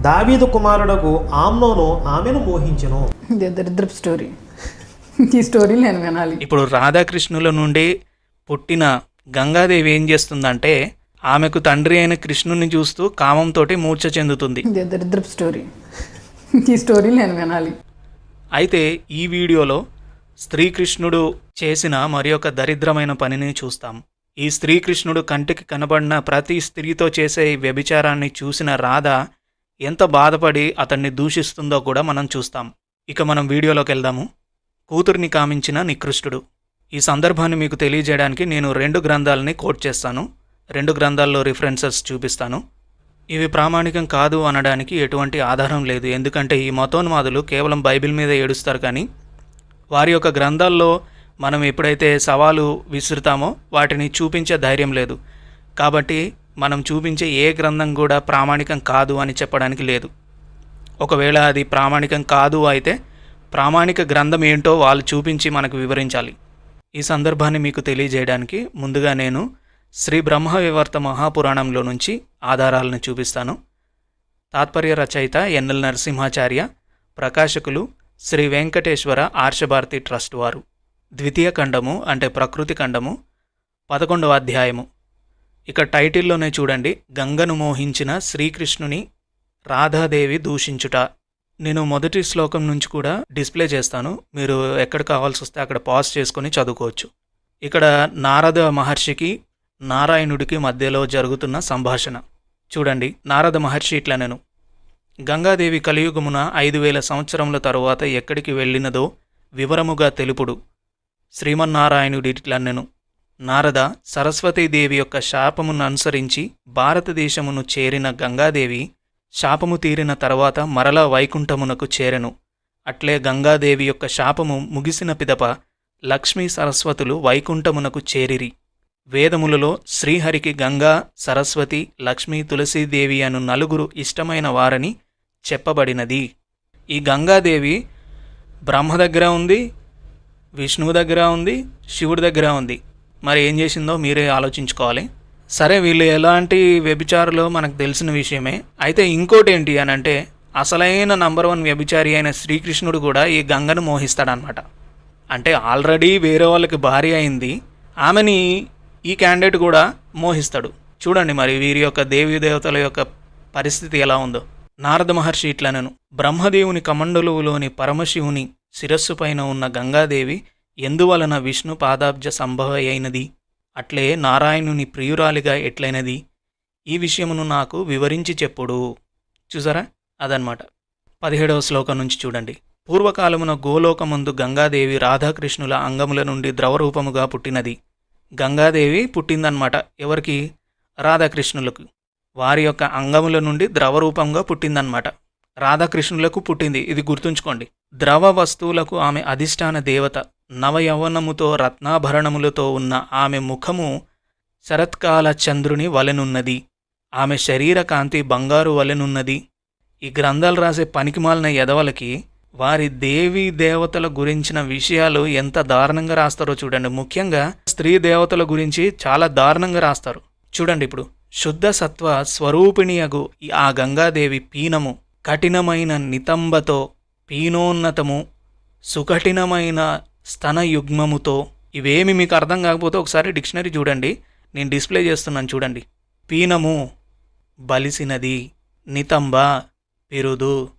దావీదు కుమారుడకు ఆమ్నోను ఆమెను మోహించెను. దరిద్రపు స్టోరీ ఈ స్టోరీ నేను వినాలి. ఇప్పుడు రాధాకృష్ణుల నుండి పుట్టిన గంగాదేవి ఏం చేస్తుందంటే ఆమెకు తండ్రి అయిన కృష్ణుని చూస్తూ కామంతో మూర్ఛ చెందుతుంది. దరిద్రపు స్టోరీ ఈ స్టోరీ నేను వినాలి. అయితే ఈ వీడియోలో స్త్రీకృష్ణుడు చేసిన మరి ఒక దరిద్రమైన పనిని చూస్తాం. ఈ స్త్రీకృష్ణుడు కంటికి కనబడిన ప్రతి స్త్రీతో చేసే వ్యభిచారాన్ని చూసిన రాధ ఎంత బాధపడి అతన్ని దూషిస్తుందో కూడా మనం చూస్తాం. ఇక మనం వీడియోలోకి వెళ్దాము. కూతురిని కామించిన నికృష్టుడు. ఈ సందర్భాన్ని మీకు తెలియజేయడానికి నేను రెండు గ్రంథాలని కోట్ చేస్తాను. రెండు గ్రంథాల్లో రిఫరెన్సెస్ చూపిస్తాను. ఇవి ప్రామాణికం కాదు అనడానికి ఎటువంటి ఆధారం లేదు. ఎందుకంటే ఈ మతోన్మాదులు కేవలం బైబిల్ మీద ఏడుస్తారు కానీ వారి యొక్క గ్రంథాల్లో మనం ఎప్పుడైతే సవాలు విసురుతామో వాటిని చూపించే ధైర్యం లేదు. కాబట్టి మనం చూపించే ఏ గ్రంథం కూడా ప్రామాణికం కాదు అని చెప్పడానికి లేదు. ఒకవేళ అది ప్రామాణికం కాదు అయితే ప్రామాణిక గ్రంథం ఏంటో వాళ్ళు చూపించి మనకు వివరించాలి. ఈ సందర్భాన్ని మీకు తెలియజేయడానికి ముందుగా నేను శ్రీ బ్రహ్మ వివర్త మహాపురాణంలో నుంచి ఆధారాలను చూపిస్తాను. తాత్పర్య రచయిత ఎన్ఎల్ నరసింహాచార్య ప్రకాశకులు శ్రీ వెంకటేశ్వర ఆర్షభారతి ట్రస్ట్ వారు. ద్వితీయ ఖండము అంటే ప్రకృతి ఖండము పదకొండవ అధ్యాయము. ఇక టైటిల్లోనే చూడండి. గంగను మోహించిన శ్రీకృష్ణుని రాధాదేవి దూషించుట. నేను మొదటి శ్లోకం నుంచి కూడా డిస్ప్లే చేస్తాను. మీరు ఎక్కడ కావాల్సి వస్తే అక్కడ పాజ్ చేసుకొని చదువుకోవచ్చు. ఇక్కడ నారద మహర్షికి నారాయణుడికి మధ్యలో జరుగుతున్న సంభాషణ. చూడండి. నారద మహర్షి ఇట్లా నేను. గంగాదేవి కలియుగమున ఐదు వేల సంవత్సరముల తరువాత ఎక్కడికి వెళ్ళినదో వివరముగా తెలుపుడు. శ్రీమన్నారాయణుడి ఇట్లా నేను. నారద సరస్వతీదేవి యొక్క శాపమును అనుసరించి భారతదేశమును చేరిన గంగాదేవి శాపము తీరిన తర్వాత మరలా వైకుంఠమునకు చేరెను. అట్లే గంగాదేవి యొక్క శాపము ముగిసిన పిదప లక్ష్మీ సరస్వతులు వైకుంఠమునకు చేరిరి. వేదములలో శ్రీహరికి గంగా సరస్వతి లక్ష్మీ తులసీదేవి అను నలుగురు ఇష్టమైన వారని చెప్పబడినది. ఈ గంగాదేవి బ్రహ్మ దగ్గర ఉంది విష్ణువు దగ్గర ఉంది శివుడి దగ్గర ఉంది. మరి ఏం చేసిందో మీరే ఆలోచించుకోవాలి. సరే వీళ్ళు ఎలాంటి వ్యభిచారులో మనకు తెలిసిన విషయమే. అయితే ఇంకోటి ఏంటి అని అంటే అసలైన నంబర్ వన్ వ్యభిచారి అయిన శ్రీకృష్ణుడు కూడా ఈ గంగను మోహిస్తాడనమాట అంటే ఆల్రెడీ వేరే వాళ్ళకి భార్య అయింది. ఆమెని ఈ క్యాండిడేట్ కూడా మోహిస్తాడు. చూడండి మరి వీరి యొక్క దేవీ దేవతల యొక్క పరిస్థితి ఎలా ఉందో. నారద మహర్షి ఇట్లనను. బ్రహ్మదేవుని కమండలువులోని పరమశివుని శిరస్సు పైన ఉన్న గంగాదేవి ఎందువలన విష్ణు పాదాబ్జ సంభవ అయినది? అట్లే నారాయణుని ప్రియురాలిగా ఎట్లయినది? ఈ విషయమును నాకు వివరించి చెప్పుడు. చూసారా? అదనమాట పదిహేడవ శ్లోకం నుంచి చూడండి. పూర్వకాలమున గోలోకమందు గంగాదేవి రాధాకృష్ణుల అంగముల నుండి ద్రవరూపముగా పుట్టినది. గంగాదేవి పుట్టిందనమాట ఎవరికి? రాధాకృష్ణులకు. వారి యొక్క అంగముల నుండి ద్రవరూపంగా పుట్టిందనమాట రాధాకృష్ణులకు పుట్టింది. ఇది గుర్తుంచుకోండి. ద్రవ వస్తువులకు ఆమె అధిష్టాన దేవత. నవయవనముతో రత్నాభరణములతో ఉన్న ఆమె ముఖము శరత్కాల చంద్రుని వలెనున్నది. ఆమె శరీర కాంతి బంగారు వలెనున్నది. ఈ గ్రంథాలు రాసే పనికిమాలిన ఎదవలకి వారి దేవీ దేవతల గురించిన విషయాలు ఎంత దారుణంగా రాస్తారో చూడండి. ముఖ్యంగా స్త్రీ దేవతల గురించి చాలా దారుణంగా రాస్తారు. చూడండి ఇప్పుడు. శుద్ధ సత్వ స్వరూపిణియగు ఆ గంగాదేవి పీనము కఠినమైన నితంబతో పీనోన్నతము సుకఠినమైన స్తనయుగ్మముతో ఇవేమి మీకు అర్థం కాకపోతే ఒకసారి డిక్షనరీ చూడండి. నేను డిస్ప్లే చేస్తున్నాను చూడండి. పీనము బలిసినది నితంబ పిరుదు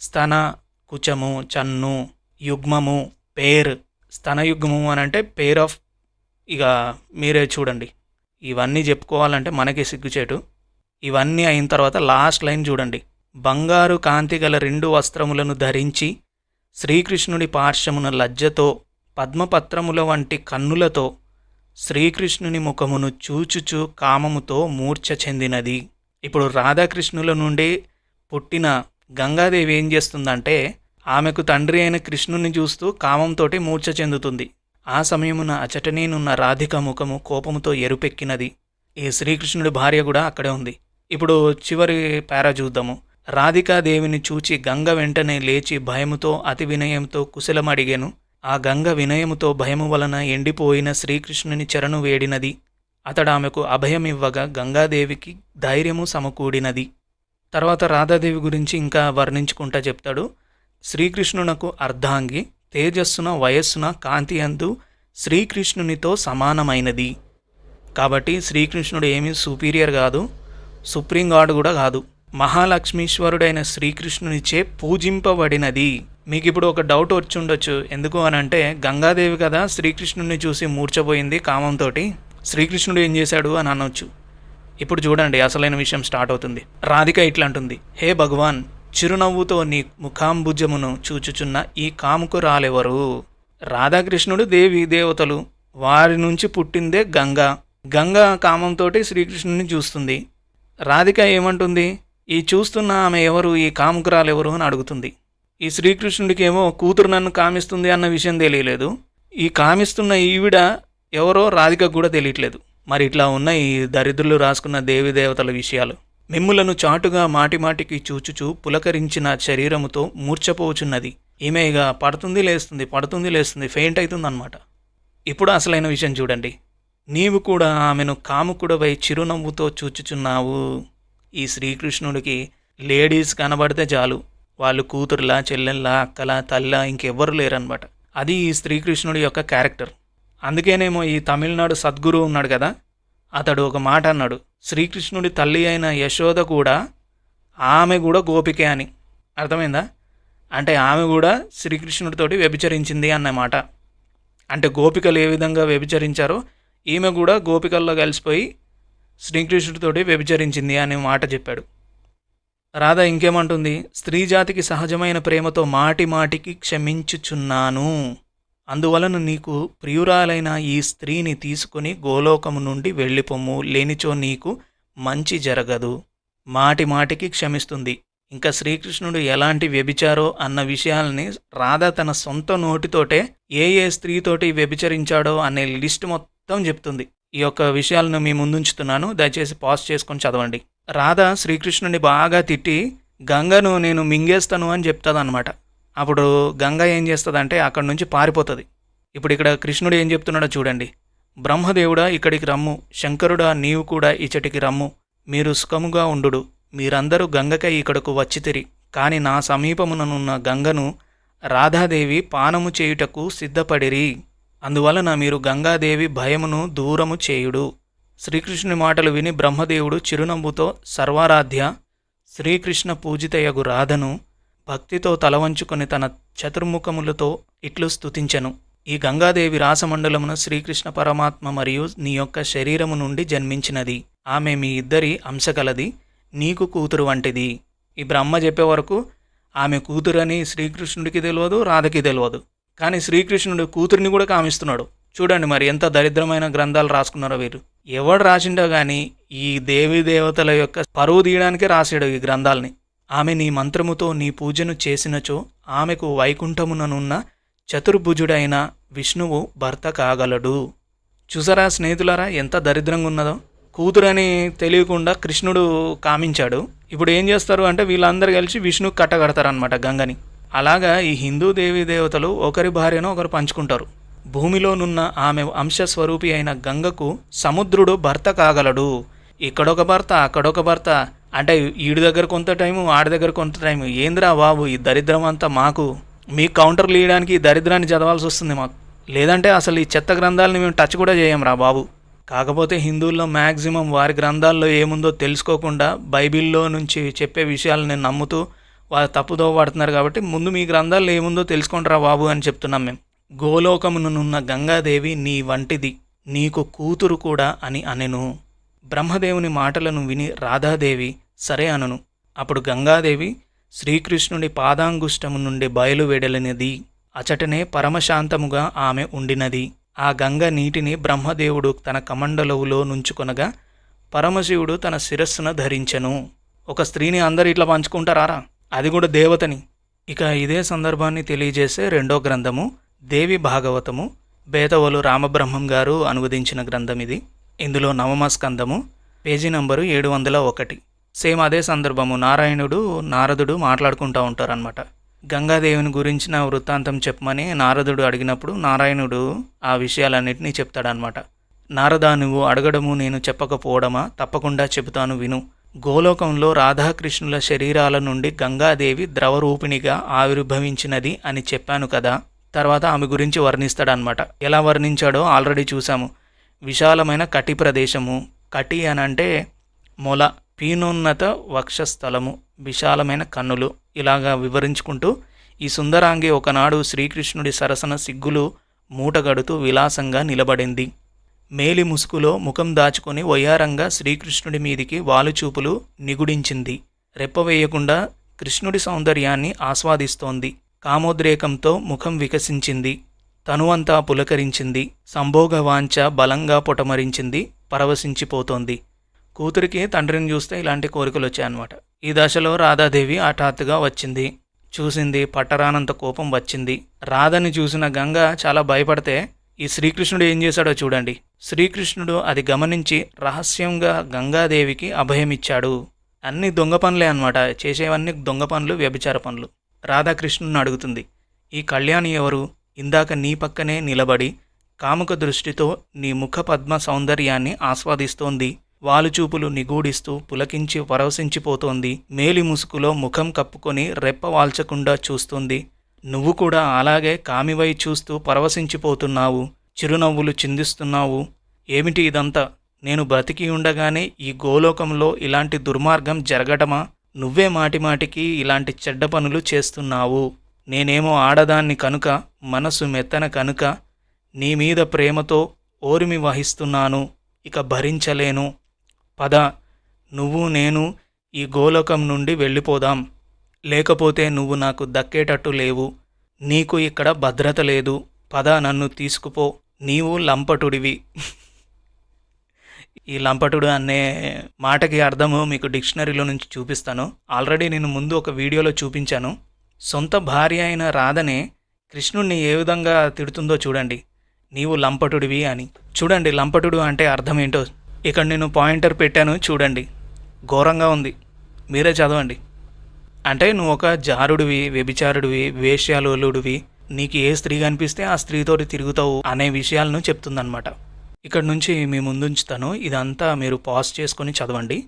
స్తన కుచము చన్ను యుగ్మము పేర్. స్తనయుగ్మము అని అంటే పేర్ ఆఫ్ ఇక మీరే చూడండి. ఇవన్నీ చెప్పుకోవాలంటే మనకే సిగ్గుచేటు. ఇవన్నీ అయిన తర్వాత లాస్ట్ లైన్ చూడండి. బంగారు కాంతి గల రెండు వస్త్రములను ధరించి శ్రీకృష్ణుడి పార్శ్వమున లజ్జతో పద్మపత్రముల వంటి కన్నులతో శ్రీకృష్ణుని ముఖమును చూచుచు కామముతో మూర్ఛ చెందినది. ఇప్పుడు రాధాకృష్ణుల నుండి పుట్టిన గంగాదేవి ఏం చేస్తుందంటే ఆమెకు తండ్రి అయిన కృష్ణుని చూస్తూ కామంతోటి మూర్ఛ చెందుతుంది. ఆ సమయమున అచటనేనున్న రాధిక ముఖము కోపముతో ఎరుపెక్కినది. ఈ శ్రీకృష్ణుడి భార్య కూడా అక్కడే ఉంది. ఇప్పుడు చివరి పారా చూద్దాము. రాధికాదేవిని చూచి గంగ వెంటనే లేచి భయముతో అతి వినయంతో కుశలమడిగెను. ఆ గంగ వినయముతో భయము వలన ఎండిపోయిన శ్రీకృష్ణుని చెరను వేడినది. అతడు ఆమెకు అభయమివ్వగా గంగాదేవికి ధైర్యము సమకూడినది. తర్వాత రాధాదేవి గురించి ఇంకా వర్ణించుకుంటా చెప్తాడు. శ్రీకృష్ణునకు అర్ధాంగి తేజస్సున వయస్సున కాంతి అందు శ్రీకృష్ణునితో సమానమైనది. కాబట్టి శ్రీకృష్ణుడు ఏమీ సుపీరియర్ కాదు. సుప్రీం గాడ్ కూడా కాదు. మహాలక్ష్మీశ్వరుడైన శ్రీకృష్ణునిచే పూజింపబడినది. మీకు ఇప్పుడు ఒక డౌట్ వచ్చి ఉండొచ్చు ఎందుకు అని అంటే గంగాదేవి కదా శ్రీకృష్ణుని చూసి మూర్చపోయింది కామంతో శ్రీకృష్ణుడు ఏం చేశాడు అని అనొచ్చు. ఇప్పుడు చూడండి అసలైన విషయం స్టార్ట్ అవుతుంది. రాధిక ఇట్లాంటుంది హే భగవాన్ చిరునవ్వుతో నీ ముఖాంబుజమును చూచుచున్న ఈ కాముకురాలెవరు రాధాకృష్ణుడు దేవి దేవతలు వారి నుంచి పుట్టిందే గంగ. గంగ కామంతో శ్రీకృష్ణుని చూస్తుంది. రాధిక ఏమంటుంది? ఈ చూస్తున్న ఆమె ఎవరు ఈ కాముకురాలు ఎవరు అని అడుగుతుంది. ఈ శ్రీకృష్ణుడికేమో కూతురు నన్ను కామిస్తుంది అన్న విషయం తెలియలేదు. ఈ కామిస్తున్న ఈవిడ ఎవరో రాధికకు కూడా తెలియట్లేదు. మరి ఇట్లా ఉన్న ఈ దరిద్రులు రాసుకున్న దేవి దేవతల విషయాలు. మిమ్ములను చాటుగా మాటిమాటికి చూచుచూ పులకరించిన శరీరముతో మూర్చపోచున్నది ఈమె ఇక పడుతుంది లేస్తుంది పడుతుంది లేస్తుంది ఫెయింట్ అవుతుందన్నమాట ఇప్పుడు అసలైన విషయం చూడండి. నీవు కూడా ఆమెను కాముకుడవై చిరునవ్వుతో చూచుచున్నావు. ఈ శ్రీకృష్ణుడికి లేడీస్ కనబడితే చాలు వాళ్ళు కూతురులా చెల్లెల్లా అక్కలా తల్లా ఇంకెవ్వరు లేరనమాట అది ఈ శ్రీకృష్ణుడి యొక్క క్యారెక్టర్. అందుకేనేమో ఈ తమిళనాడు సద్గురు ఉన్నాడు కదా అతడు ఒక మాట అన్నాడు శ్రీకృష్ణుడి తల్లి అయిన యశోద కూడా ఆమె కూడా గోపికే అని. అర్థమైందా? అంటే ఆమె కూడా శ్రీకృష్ణుడితోటి వ్యభిచరించింది అన్నమాట అంటే గోపికలు ఏ విధంగా వ్యభిచరించారో ఈమె కూడా గోపికల్లో కలిసిపోయి శ్రీకృష్ణుడితోటి వ్యభిచరించింది అనే మాట చెప్పాడు. రాధ ఇంకేమంటుంది? స్త్రీ జాతికి సహజమైన ప్రేమతో మాటి మాటికి క్షమించుచున్నాను. అందువలన నీకు ప్రియురాలైన ఈ స్త్రీని తీసుకుని గోలోకము నుండి వెళ్ళిపోము లేనిచో నీకు మంచి జరగదు. మాటి మాటికి క్షమిస్తుంది. ఇంకా శ్రీకృష్ణుడు ఎలాంటి వ్యభిచారో అన్న విషయాల్ని రాధ తన సొంత నోటితోటే ఏ ఏ స్త్రీతోటి వ్యభిచరించాడో అనే లిస్ట్ మొత్తం చెప్తుంది. ఈ యొక్క విషయాలను మీ ముందుంచుతున్నాను. దయచేసి పాజ్ చేసుకొని చదవండి. రాధ శ్రీకృష్ణుని బాగా తిట్టి గంగను నేను మింగేస్తాను అని చెప్తుంది అప్పుడు గంగ ఏం చేస్తుందంటే అక్కడి నుంచి పారిపోతుంది. ఇప్పుడు ఇక్కడ కృష్ణుడు ఏం చెప్తున్నాడో చూడండి. బ్రహ్మదేవుడా ఇక్కడికి రమ్ము. శంకరుడా నీవు కూడా ఇచ్చటికి రమ్ము. మీరు సుఖముగా ఉండుడు. మీరందరూ గంగకై ఇక్కడకు వచ్చితిరి కాని నా సమీపముననున్న గంగను రాధాదేవి పానము చేయుటకు సిద్ధపడిరి. అందువలన మీరు గంగాదేవి భయమును దూరము చేయుడు. శ్రీకృష్ణుని మాటలు విని బ్రహ్మదేవుడు చిరునవ్వుతో సర్వారాధ్య శ్రీకృష్ణ పూజితయగు రాధను భక్తితో తలవంచుకొని తన చతుర్ముఖములతో ఇట్లు స్తుతించెను. ఈ గంగాదేవి రాసమండలమున శ్రీకృష్ణ పరమాత్మ మరియు నీ యొక్క శరీరము నుండి జన్మించినది. ఆమె మీ ఇద్దరి అంశకలది నీకు కూతురు వంటిది. ఈ బ్రహ్మ చెప్పే వరకు ఆమె కూతురని శ్రీకృష్ణుడికి తెలియదు రాధకి తెలియదు. కానీ శ్రీకృష్ణుడు కూతురిని కూడా కామిస్తున్నాడు. చూడండి మరి ఎంత దరిద్రమైన గ్రంథాలు రాసుకున్నారో వీరు. ఎవడు రాసిండో గాని ఈ దేవి దేవతల యొక్క పరువు తీయడానికే రాసాడు ఈ గ్రంథాలని. ఆమె నీ మంత్రముతో నీ పూజను చేసినచో ఆమెకు వైకుంఠముననున్న చతుర్భుజుడైన విష్ణువు భర్త కాగలడు. చూసారా స్నేహితులారా ఎంత దరిద్రంగా ఉన్నదో. కూతురని తెలియకుండా కృష్ణుడు కామించాడు. ఇప్పుడు ఏం చేస్తారు అంటే వీళ్ళందరూ కలిసి విష్ణు కట్టగడతారనమాట గంగని. అలాగా ఈ హిందూ దేవీ దేవతలు ఒకరి భార్యను ఒకరు పంచుకుంటారు. భూమిలోనున్న ఆమె అంశస్వరూపి అయిన గంగకు సముద్రుడు భర్త కాగలడు. ఇక్కడొక భర్త అక్కడొక భర్త. అంటే ఈడి దగ్గర కొంత టైము ఆడి దగ్గర కొంత టైము. ఏంద్రా బాబు ఈ దరిద్రం అంతా మాకు? మీ కౌంటర్లు ఇవ్వడానికి ఈ దరిద్రాన్ని చదవాల్సి వస్తుంది మాకు. లేదంటే అసలు ఈ చెత్త గ్రంథాలని మేము టచ్ కూడా చేయం రా బాబు. కాకపోతే హిందువుల్లో మ్యాక్సిమం వారి గ్రంథాల్లో ఏముందో తెలుసుకోకుండా బైబిల్లో నుంచి చెప్పే విషయాలను నమ్ముతూ వారు తప్పుదో పడుతున్నారు కాబట్టి ముందు మీ గ్రంథాల్లో ఏముందో తెలుసుకుంటారా బాబు అని చెప్తున్నాం మేము. గోలోకమునున్న గంగాదేవి నీ వంటిది నీకు కూతురు కూడా అని అనెను. బ్రహ్మదేవుని మాటలను విని రాధాదేవి సరే అనును. అప్పుడు గంగాదేవి శ్రీకృష్ణుడి పాదాంగుష్టము నుండి బయలువెడలినది. అచటనే పరమశాంతముగా ఆమె ఉండినది. ఆ గంగ నీటిని బ్రహ్మదేవుడు తన కమండలవులో నుంచుకొనగా పరమశివుడు తన శిరస్సున ధరించెను. ఒక స్త్రీని అందరు ఇట్లా పంచుకుంటారా అది కూడా దేవతని. ఇక ఇదే సందర్భాన్ని తెలియజేసే రెండో గ్రంథము దేవి భాగవతము బేతవలు రామబ్రహ్మం గారు అనువదించిన గ్రంథం ఇది. ఇందులో నవమ స్కందము పేజీ నంబరు ఏడు వందల ఒకటి. సేమ్ అదే సందర్భము నారాయణుడు నారదుడు మాట్లాడుకుంటూ ఉంటారనమాట గంగాదేవిని గురించిన వృత్తాంతం చెప్పమని నారదుడు అడిగినప్పుడు నారాయణుడు ఆ విషయాలన్నింటినీ చెప్తాడనమాట నారదా నువ్వు అడగడము నేను చెప్పకపోవడమా? తప్పకుండా చెబుతాను విను. గోలోకంలో రాధాకృష్ణుల శరీరాల నుండి గంగాదేవి ద్రవరూపిణిగా ఆవిర్భవించినది అని చెప్పాను కదా. తర్వాత ఆమె గురించి వర్ణిస్తాడనమాట ఎలా వర్ణించాడో ఆల్రెడీ చూసాము విశాలమైన కటి ప్రదేశము. కటి అని అంటే మొల పీనోన్నత వక్షస్థలము విశాలమైన కన్నులు ఇలాగా వివరించుకుంటూ ఈ సుందరాంగి ఒకనాడు శ్రీకృష్ణుడి సరసన సిగ్గులు మూటగడుతూ విలాసంగా నిలబడింది. మేలి ముసుగులో ముఖం దాచుకొని వయ్యారంగా శ్రీకృష్ణుడి మీదికి వాలుచూపులు నిగుడించింది. రెప్పవేయకుండా కృష్ణుడి సౌందర్యాన్ని ఆస్వాదిస్తోంది. కామోద్రేకంతో ముఖం వికసించింది. తనువంతా పులకరించింది. సంభోగవాంఛ బలంగా పొటమరించింది. పరవశించిపోతోంది. కూతురికి తండ్రిని చూస్తే ఇలాంటి కోరికలు వచ్చాయన్నమాట ఈ దశలో రాధాదేవి హఠాత్తుగా వచ్చింది. చూసింది పట్టరానంత కోపం వచ్చింది. రాధని చూసిన గంగ చాలా భయపడితే ఈ శ్రీకృష్ణుడు ఏం చేశాడో చూడండి. శ్రీకృష్ణుడు అది గమనించి రహస్యంగా గంగాదేవికి అభయమిచ్చాడు. అన్ని దొంగ పనులే అనమాట చేసేవన్నీ దొంగ పనులు వ్యభిచార పనులు. రాధాకృష్ణుని అడుగుతుంది ఈ కళ్యాణి ఎవరు? ఇందాక నీ పక్కనే నిలబడి కాముక దృష్టితో నీ ముఖ పద్మ సౌందర్యాన్ని ఆస్వాదిస్తోంది. వాలుచూపులు నిగూడిస్తూ పులకించి పరవశించిపోతోంది. మేలి ముసుగులో ముఖం కప్పుకొని రెప్ప వాల్చకుండా చూస్తుంది. నువ్వు కూడా అలాగే కామివై చూస్తూ పరవశించిపోతున్నావు. చిరునవ్వులు చిందిస్తున్నావు? ఏమిటి ఇదంతా? నేను బ్రతికి ఉండగానే ఈ గోలోకంలో ఇలాంటి దుర్మార్గం జరగటమా? నువ్వే మాటిమాటికి ఇలాంటి చెడ్డ పనులు చేస్తున్నావు. నేనేమో ఆడదాన్ని కనుక మనసు మెత్తన కనుక నీ మీద ప్రేమతో ఓరిమి వహిస్తున్నాను ఇక భరించలేను. పద నువ్వు నేను ఈ గోలోకం నుండి వెళ్ళిపోదాం. లేకపోతే నువ్వు నాకు దక్కేటట్టు లేవు. నీకు ఇక్కడ భద్రత లేదు. పద నన్ను తీసుకుపో. నీవు లంపటుడివి. ఈ లంపటుడు అనే మాటకి అర్థము మీకు డిక్షనరీలో నుంచి చూపిస్తాను. ఆల్రెడీ నేను ముందు ఒక వీడియోలో చూపించాను. సొంత భార్య అయిన రాధనే కృష్ణుణ్ణి ఏ విధంగా తిడుతుందో చూడండి. నీవు లంపటుడివి అని. చూడండి లంపటుడు అంటే అర్థం ఏంటో. ఇక్కడ నేను పాయింటర్ పెట్టాను చూడండి. ఘోరంగా ఉంది. మీరే చదవండి. అంటే నువ్వు ఒక జారుడివి వ్యభిచారుడివి వేశ్యాలోలుడివి. నీకు ఏ స్త్రీ కనిపిస్తే ఆ స్త్రీతోటి తిరుగుతావు అనే విషయాలను చెప్తుందనమాట ఇక్కడ నుంచి మీ ముందుంచుతాను. ఇదంతా మీరు పాజ్ చేసుకొని చదవండి.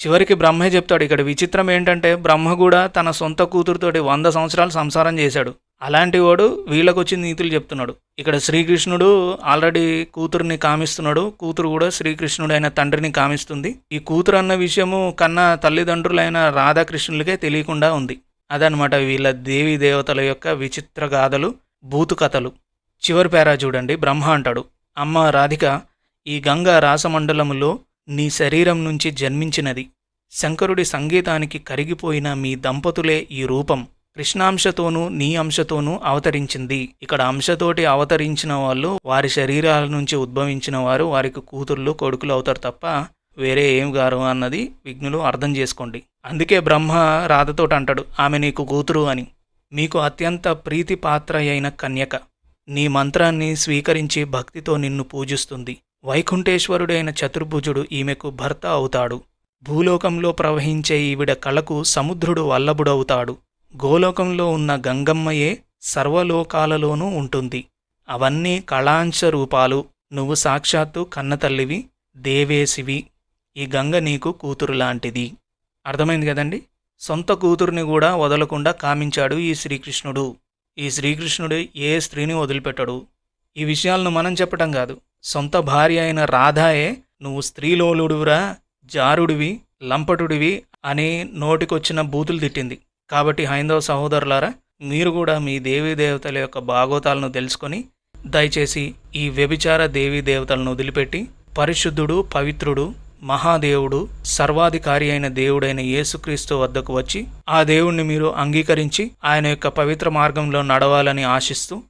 చివరికి బ్రహ్మే చెప్తాడు ఇక్కడ విచిత్రం ఏంటంటే బ్రహ్మ కూడా తన సొంత కూతురుతోటి వంద సంవత్సరాలు సంసారం చేశాడు. అలాంటి వాడు వీళ్ళకొచ్చి నీతులు చెప్తున్నాడు. ఇక్కడ శ్రీకృష్ణుడు ఆల్రెడీ కూతురుని కామిస్తున్నాడు. కూతురు కూడా శ్రీకృష్ణుడు అయిన తండ్రిని కామిస్తుంది. ఈ కూతురు అన్న విషయము కన్నా తల్లిదండ్రులైన రాధాకృష్ణులకే తెలియకుండా ఉంది. అదనమాట వీళ్ళ దేవీ దేవతల యొక్క విచిత్ర గాథలు భూతు కథలు. చివరి పేరా చూడండి బ్రహ్మ అంటాడు. అమ్మ రాధిక ఈ గంగా రాసమండలములో నీ శరీరం నుంచి జన్మించినది. శంకరుడి సంగీతానికి కరిగిపోయిన మీ దంపతులే ఈ రూపం. కృష్ణాంశతోనూ నీ అంశతోనూ అవతరించింది. ఇక్కడ అంశతోటి అవతరించిన వాళ్ళు వారి శరీరాల నుంచి ఉద్భవించిన వారు వారికి కూతుర్లు కొడుకులు అవుతారు తప్ప వేరే ఏం గారు అన్నది విఘ్నులు అర్థం చేసుకోండి. అందుకే బ్రహ్మ రాధతోట అంటాడు ఆమె నీకు కూతురు అని. మీకు అత్యంత ప్రీతి పాత్ర అయిన కన్యక. నీ మంత్రాన్ని స్వీకరించి భక్తితో నిన్ను పూజిస్తుంది. వైకుంఠేశ్వరుడైన చతుర్భుజుడు ఈమెకు భర్త అవుతాడు. భూలోకంలో ప్రవహించే ఈవిడ కళకు సముద్రుడు వల్లభుడవుతాడు. గోలోకంలో ఉన్న గంగమ్మయే సర్వలోకాలలోనూ ఉంటుంది. అవన్నీ కళాంశ రూపాలు. నువ్వు సాక్షాత్తు కన్నతల్లివి దేవేశివి. ఈ గంగ నీకు కూతురు లాంటిది అర్థమైంది కదండి? సొంత కూతుర్ని కూడా వదలకుండా కామించాడు ఈ శ్రీకృష్ణుడు. ఈ శ్రీకృష్ణుడు ఏ స్త్రీని వదిలిపెట్టడు? ఈ విషయాలను మనం చెప్పటం కాదు. సొంత భార్య అయిన రాధాయే నువ్వు స్త్రీలోలుడువురా జారుడివి లంపటుడివి అని నోటికొచ్చిన బూతులు తిట్టింది. కాబట్టి హైందవ సహోదరులారా మీరు కూడా మీ దేవీ దేవతల యొక్క భాగోతాలను తెలుసుకొని దయచేసి ఈ వ్యభిచార దేవీ దేవతలను వదిలిపెట్టి పరిశుద్ధుడు పవిత్రుడు మహాదేవుడు సర్వాధికారి అయిన దేవుడైన యేసుక్రీస్తు వద్దకు వచ్చి ఆ దేవుణ్ణి మీరు అంగీకరించి ఆయన యొక్క పవిత్ర మార్గంలో నడవాలని ఆశిస్తూ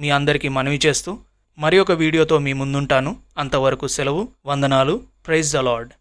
మీ అందరికీ మనవి చేస్తూ మరి ఒక వీడియోతో మీ ముందుంటాను. అంతవరకు సెలవు వందనాలు. Praise the lord.